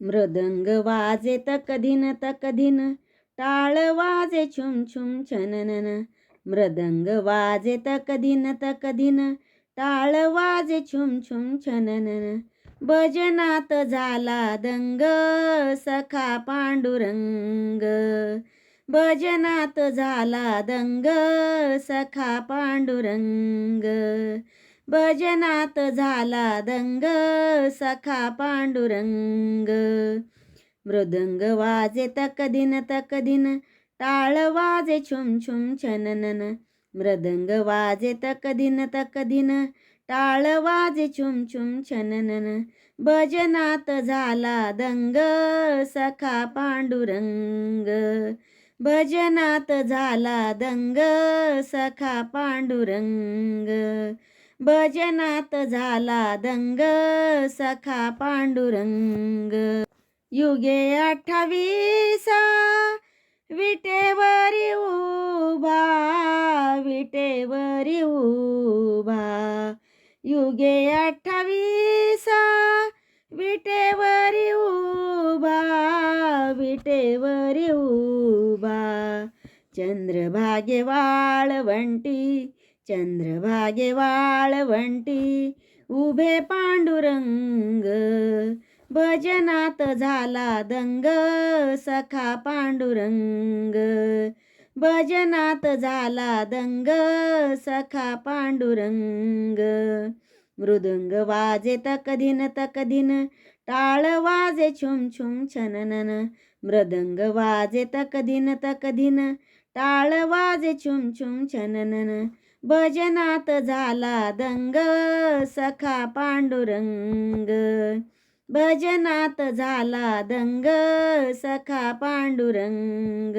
मृदंग वाजे तकधीन तकधीन टाळ वाजे छुम छुम छननन मृदंग वाजे तकधीन तकधीन टाळ वाजे छुम छुम छननन भजनात झाला दंग सखा पांडुरंग. भजनात झाला दंग सखा पांडुरंग. भजनात झाला दंग सखा पांडुरंग. मृदंग वाजे तकदिन तकदिन टाळ वाजे छुम छुम छननन. मृदंग वाजे तकदिन तकदिन टाळ वाजे छुम छुम छननन. भजनात झाला दंग सखा पांडुरंग. भजनात झाला दंग सखा पांडुरंग. भजनात झाला दंग सखा पांडुरंग. युगे अठ्ठावीसा विटेवरी उभा विटेवरी उभा. युगे अठ्ठावीसा विटेवरी उभा विटेवरी उभा. चंद्रभागे वाळवंटी चंद्रभागे वाळवंटी उभे पांडुरंग भजनात झाला दंग सखा पांडुरंग भजनात झाला दंग सखा पांडुरंग. मृदंग वाजे तकधीन तकधीन टाळ वाजे छुम छुम छननन. मृदंग वाजे तकधीन तकधीन टाळ वाजे छुम छुम छननन. भजनात झाला दंग सखा पांडुरंग. भजनात झाला दंग सखा पांडुरंग.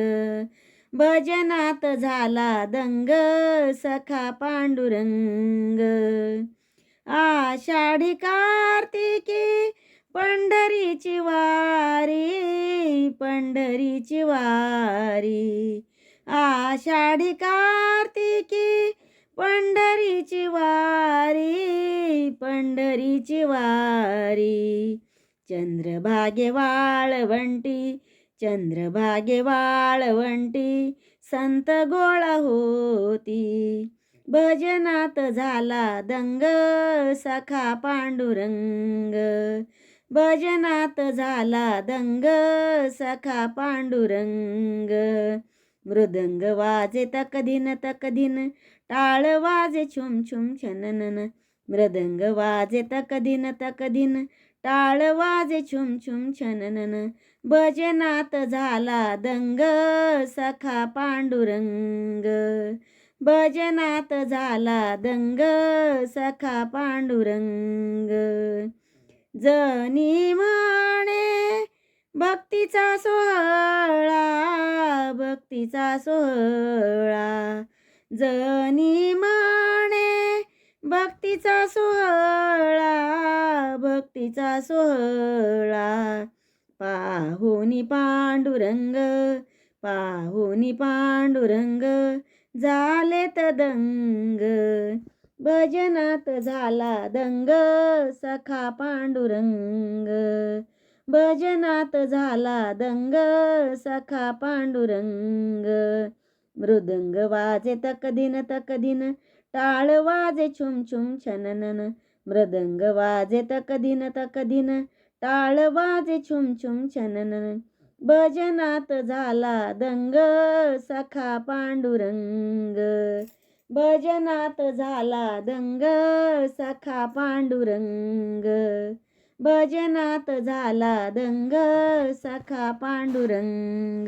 भजनात झाला दंग सखा पांडुरंग. आषाढी कार्तिकी पंढरीची वारी पंढरीची वारी. आषाढी कार्तिकी पंढरीची वारी पंढरीची वारी. चंद्रभागे वाळवंटी चंद्रभागे वाळवंटी संत गोळा होती. भजनात झाला दंग सखा पांडुरंग. भजनात झाला दंग सखा पांडुरंग. मृदंग वाजे तकधीन तकधीन टाळ वाजे छुम छुम छननन मृदंग वाजे तकधीन तकधीन टाळ वाजे छुम छुम छननन भजनात झाला दंग सखा पांडुरंग. भजनात झाला दंग सखा पांडुरंग. जनी भक्तीचा सोहळा भक्तीचा सोहळा. जनी माणे भक्तीचा सोहळा भक्तीचा सोहळा. पाहुनी पांडुरंग पाहुनी पांडुरंग झाले दंग. भजनात झाला दंग सखा पांडुरंग. भजनात झाला दंग सखा पांडुरंग. मृदंग वाजे तकदिन तकदिन टाळ वाजे छुम छुम छननन. मृदंग वाजे तकदिन तकदिन टाळ वाजे छुम छुम छननन. भजनात झाला दंग सखा पांडुरंग. भजनात झाला दंग सखा पांडुरंग. भजनात झाला दंग सखा पांडुरंग.